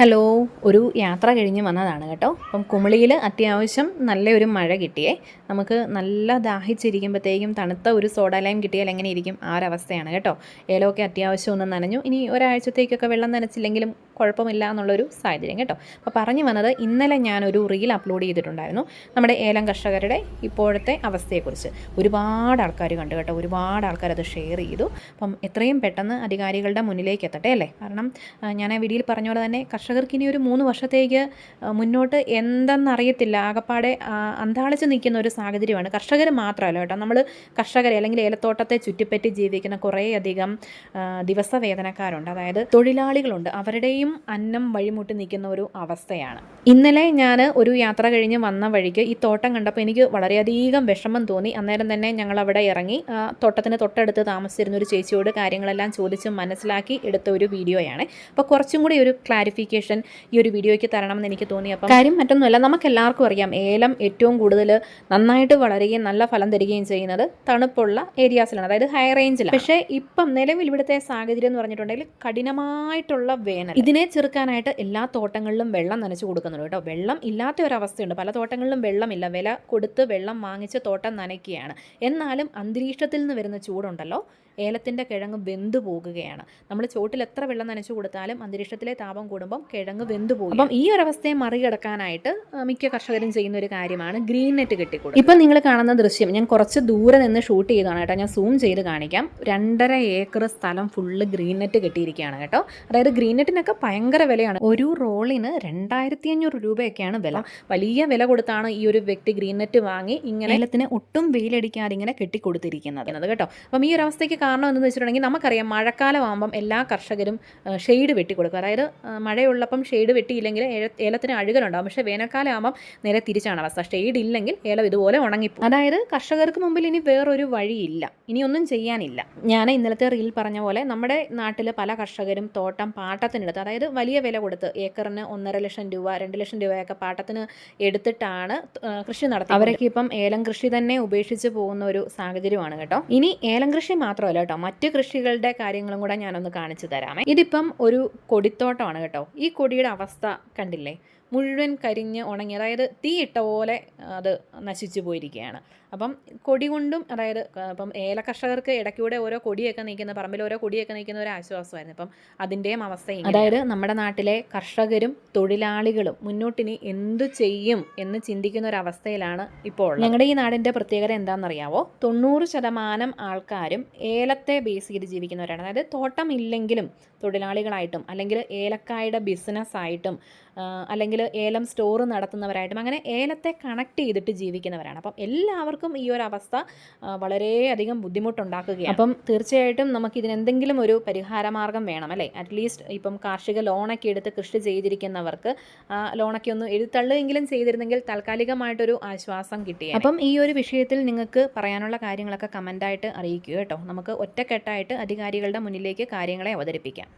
Hello ഒരു യാത്ര കഴിഞ്ഞ് വന്നതാണ് കേട്ടോ. അപ്പം കുമിളിയിൽ അത്യാവശ്യം നല്ലൊരു മഴ കിട്ടിയേ. നമുക്ക് നല്ല ദാഹിച്ചിരിക്കുമ്പോഴത്തേക്കും തണുത്ത ഒരു സോഡ ലൈം കിട്ടിയാൽ എങ്ങനെ ഇരിക്കും? ആ ഒരവസ്ഥയാണ് കേട്ടോ. ഏലമൊക്കെ അത്യാവശ്യം ഒന്ന് നനഞ്ഞു. ഇനി ഒരാഴ്ചത്തേക്കൊക്കെ വെള്ളം നനച്ചില്ലെങ്കിലും കുഴപ്പമില്ല എന്നുള്ളൊരു സാഹചര്യം കേട്ടോ. അപ്പോൾ പറഞ്ഞു വന്നത് ഇന്നലെ ഞാനൊരു റീൽ അപ്ലോഡ് ചെയ്തിട്ടുണ്ടായിരുന്നു നമ്മുടെ ഏലം കർഷകരുടെ ഇപ്പോഴത്തെ അവസ്ഥയെക്കുറിച്ച്. ഒരുപാട് ആൾക്കാർ കണ്ടു കേട്ടോ. ഒരുപാട് ആൾക്കാർ അത് ഷെയർ ചെയ്തു. അപ്പം എത്രയും പെട്ടെന്ന് അധികാരികളുടെ മുന്നിലേക്ക് എത്തട്ടെ അല്ലേ? കാരണം ഞാൻ ആ വീഡിയോയിൽ പറഞ്ഞ പോലെ തന്നെ കർഷകർക്ക് ഇനി ഒരു മൂന്ന് വർഷത്തേക്ക് മുന്നോട്ട് എന്തെന്നറിയത്തില്ല. ആകപ്പാടെ അന്താളിച്ച് നിൽക്കുന്ന ഒരു സാഹചര്യമാണ്. കർഷകർ മാത്രമല്ല കേട്ടോ. നമ്മൾ കർഷകരെ അല്ലെങ്കിൽ ഏലത്തോട്ടത്തെ ചുറ്റിപ്പറ്റി ജീവിക്കുന്ന കുറേയധികം ദിവസ ദിവസവേതനക്കാരുണ്ട്. അതായത് തൊഴിലാളികളുണ്ട്. അവരുടെയും അന്നം വഴിമുട്ടി നിൽക്കുന്ന ഒരു അവസ്ഥയാണ്. ഇന്നലെ ഞാൻ ഒരു യാത്ര കഴിഞ്ഞ് വന്ന വഴിക്ക് ഈ തോട്ടം കണ്ടപ്പോൾ എനിക്ക് വളരെയധികം വിഷമം തോന്നി. അന്നേരം തന്നെ ഞങ്ങൾ അവിടെ ഇറങ്ങി തോട്ടത്തിന് തൊട്ടടുത്ത് താമസിച്ചിരുന്ന ഒരു ചേച്ചിയോട് കാര്യങ്ങളെല്ലാം ചോദിച്ച് മനസ്സിലാക്കി എടുത്ത ഒരു വീഡിയോയാണ്. അപ്പോൾ കുറച്ചും കൂടി ഒരു ക്ലാരിഫിക്കേഷൻ ഈ ഒരു വീഡിയോയ്ക്ക് തരണമെന്ന് എനിക്ക് തോന്നി. അപ്പം കാര്യം മറ്റൊന്നുമല്ല നമുക്ക് എല്ലാവർക്കും അറിയാം ഏലം ഏറ്റവും കൂടുതൽ നന്നായിട്ട് വളരുകയും നല്ല ഫലം തരികയും ചെയ്യുന്നത് തണുപ്പുള്ള ഏരിയാസിലാണ് അതായത് ഹൈ റേഞ്ചിലാണ് പക്ഷേ ഇപ്പം നിലവിൽ ഇവിടുത്തെ സാഹചര്യം എന്ന് പറഞ്ഞിട്ടുണ്ടെങ്കിൽ കഠിനമായിട്ടുള്ള വേനൽ. ഇതിനെ ചെറുക്കാനായിട്ട് എല്ലാ തോട്ടങ്ങളിലും വെള്ളം നനച്ചു കൊടുക്കുന്നുണ്ട് കേട്ടോ. വെള്ളം ഇല്ലാത്ത ഒരവസ്ഥയുണ്ട്. പല തോട്ടങ്ങളിലും വെള്ളമില്ല. വില കൊടുത്ത് വെള്ളം വാങ്ങിച്ച് തോട്ടം നനയ്ക്കുകയാണ്. എന്നാലും അന്തരീക്ഷത്തിൽ നിന്ന് വരുന്ന ചൂടുണ്ടല്ലോ. ഏലത്തിന്റെ കിഴങ്ങ് വെന്തു പോകുകയാണ്. നമ്മൾ ചോട്ടിൽ എത്ര വെള്ളം നനച്ചു കൊടുത്താലും അന്തരീക്ഷത്തിലെ താപം കൂടുമ്പം കിഴങ്ങ് വെന്തു പോകും അപ്പം ഈ ഒരു അവസ്ഥയെ മറികടക്കാനായിട്ട് മിക്ക കർഷകരും ചെയ്യുന്ന ഒരു കാര്യമാണ് ഗ്രീൻ നെറ്റ് കെട്ടിക്കൊടുക്കുക ഇപ്പം നിങ്ങൾ കാണുന്ന ദൃശ്യം ഞാൻ കുറച്ച് ദൂരെ നിന്ന് ഷൂട്ട് ചെയ്തതാണ് കേട്ടോ. ഞാൻ സൂം ചെയ്ത് കാണിക്കാം. രണ്ടര ഏക്കർ സ്ഥലം ഫുള്ള് ഗ്രീൻ നെറ്റ് കെട്ടിയിരിക്കുകയാണ് കേട്ടോ. അതായത് ഗ്രീൻ നെറ്റിനൊക്കെ ഭയങ്കര വിലയാണ്. ഒരു റോളിന് രണ്ടായിരത്തി അഞ്ഞൂറ് രൂപയൊക്കെയാണ് വില. വലിയ വില കൊടുത്താണ് ഈ ഒരു വ്യക്തി ഗ്രീൻ നെറ്റ് വാങ്ങി ഇങ്ങനെ ഏലത്തിന് ഒട്ടും വെയിലടിക്കാതെ ഇങ്ങനെ കെട്ടിക്കൊടുത്തിരിക്കുന്നത്. കേട്ടോ. അപ്പം ഈ ഒരു അവസ്ഥയ്ക്ക് കാരണം എന്ന് വെച്ചിട്ടുണ്ടെങ്കിൽ നമുക്കറിയാം മഴക്കാലം ആകുമ്പം എല്ലാ കർഷകരും ഷെയ്ഡ് വെട്ടിക്കൊടുക്കും. അതായത് മഴയുള്ളപ്പം ഷെയ്ഡ് വെട്ടിയില്ലെങ്കിൽ ഏല- ഏലത്തിന് അഴുകലുണ്ടാകും പക്ഷേ വേനൽക്കാലം ആകുമ്പം നേരെ തിരിച്ചാണ് അവസ്ഥ. ഷെയ്ഡ് ഇല്ലെങ്കിൽ ഏലം ഇതുപോലെ ഉണങ്ങിപ്പോകും അതായത് കർഷകർക്ക് മുമ്പിൽ ഇനി വേറൊരു വഴിയില്ല. ഇനിയൊന്നും ചെയ്യാനില്ല. ഞാൻ ഇന്നലത്തെ റീൽ പറഞ്ഞ പോലെ നമ്മുടെ നാട്ടിൽ പല കർഷകരും തോട്ടം പാട്ടത്തിനെടുത്ത് അതായത് വലിയ വില കൊടുത്ത് ഏക്കറിന് ഒന്നര ലക്ഷം രൂപ രണ്ട് ലക്ഷം രൂപയൊക്കെ പാട്ടത്തിന് എടുത്തിട്ടാണ് കൃഷി നടത്തുന്നത് അവരൊക്കെ ഇപ്പം ഏലം കൃഷി തന്നെ ഉപേക്ഷിച്ച് പോകുന്ന ഒരു സാഹചര്യമാണ് കേട്ടോ. ഇനി ഏലം കൃഷി മാത്രമല്ല കേട്ടോ മറ്റ് കൃഷികളുടെ കാര്യങ്ങളും കൂടെ ഞാനൊന്ന് കാണിച്ചു തരാമേ. ഇതിപ്പം ഒരു കൊടിത്തോട്ടമാണ് കേട്ടോ. ഈ കൊടിയുടെ അവസ്ഥ കണ്ടില്ലേ? മുഴുവൻ കരിഞ്ഞ് ഉണങ്ങി അതായത് തീയിട്ട പോലെ അത് നശിച്ചു പോയിരിക്കുകയാണ്. അപ്പം കൊടി കൊണ്ടും അതായത് അപ്പം ഏല കർഷകർക്ക് ഇടയ്ക്കൂടെ ഓരോ കൊടിയൊക്കെ നീക്കുന്ന പറമ്പിൽ ഓരോ കൊടിയൊക്കെ നീക്കുന്ന ഒരു ആശ്വാസമായിരുന്നു. അപ്പം അതിന്റെയും അവസ്ഥ അതായത് നമ്മുടെ നാട്ടിലെ കർഷകരും തൊഴിലാളികളും മുന്നോട്ടിനി എന്തു ചെയ്യും എന്ന് ചിന്തിക്കുന്ന ഒരു അവസ്ഥയിലാണ് ഇപ്പോൾ. ഞങ്ങളുടെ ഈ നാടിന്റെ പ്രത്യേകത എന്താണെന്നറിയാവോ? തൊണ്ണൂറ് ശതമാനം ആൾക്കാരും ഏലത്തെ ബേസ് ചെയ്ത് ജീവിക്കുന്നവരാണ്. അതായത് തോട്ടം ഇല്ലെങ്കിലും തൊഴിലാളികളായിട്ടും അല്ലെങ്കിൽ ഏലക്കായുടെ ബിസിനസ്സായിട്ടും അല്ലെങ്കിൽ ഏലം സ്റ്റോർ നടത്തുന്നവരായിട്ടും അങ്ങനെ ഏലത്തെ കണക്ട് ചെയ്തിട്ട് ജീവിക്കുന്നവരാണ്. അപ്പം എല്ലാവർക്കും ഈ ഒരു അവസ്ഥ വളരെയധികം ബുദ്ധിമുട്ടുണ്ടാക്കുകയാണ്. അപ്പം തീർച്ചയായിട്ടും നമുക്ക് ഇതിനെന്തെങ്കിലും ഒരു പരിഹാരമാർഗം വേണം അല്ലേ? അറ്റ്ലീസ്റ്റ് ഇപ്പം കാർഷിക ലോണൊക്കെ എടുത്ത് കൃഷി ചെയ്തിരിക്കുന്നവർക്ക് ലോണൊക്കെ ഒന്ന് എഴുത്തള്ളുകെങ്കിലും ചെയ്തിരുന്നെങ്കിൽ താൽക്കാലികമായിട്ടൊരു ആശ്വാസം കിട്ടിയ അപ്പം ഈ ഒരു വിഷയത്തിൽ നിങ്ങൾക്ക് പറയാനുള്ള കാര്യങ്ങളൊക്കെ കമന്റായിട്ട് അറിയിക്കുക കേട്ടോ. നമുക്ക് ഒറ്റക്കെട്ടായിട്ട് അധികാരികളുടെ മുന്നിലേക്ക് കാര്യങ്ങളെ അവതരിപ്പിക്കാം.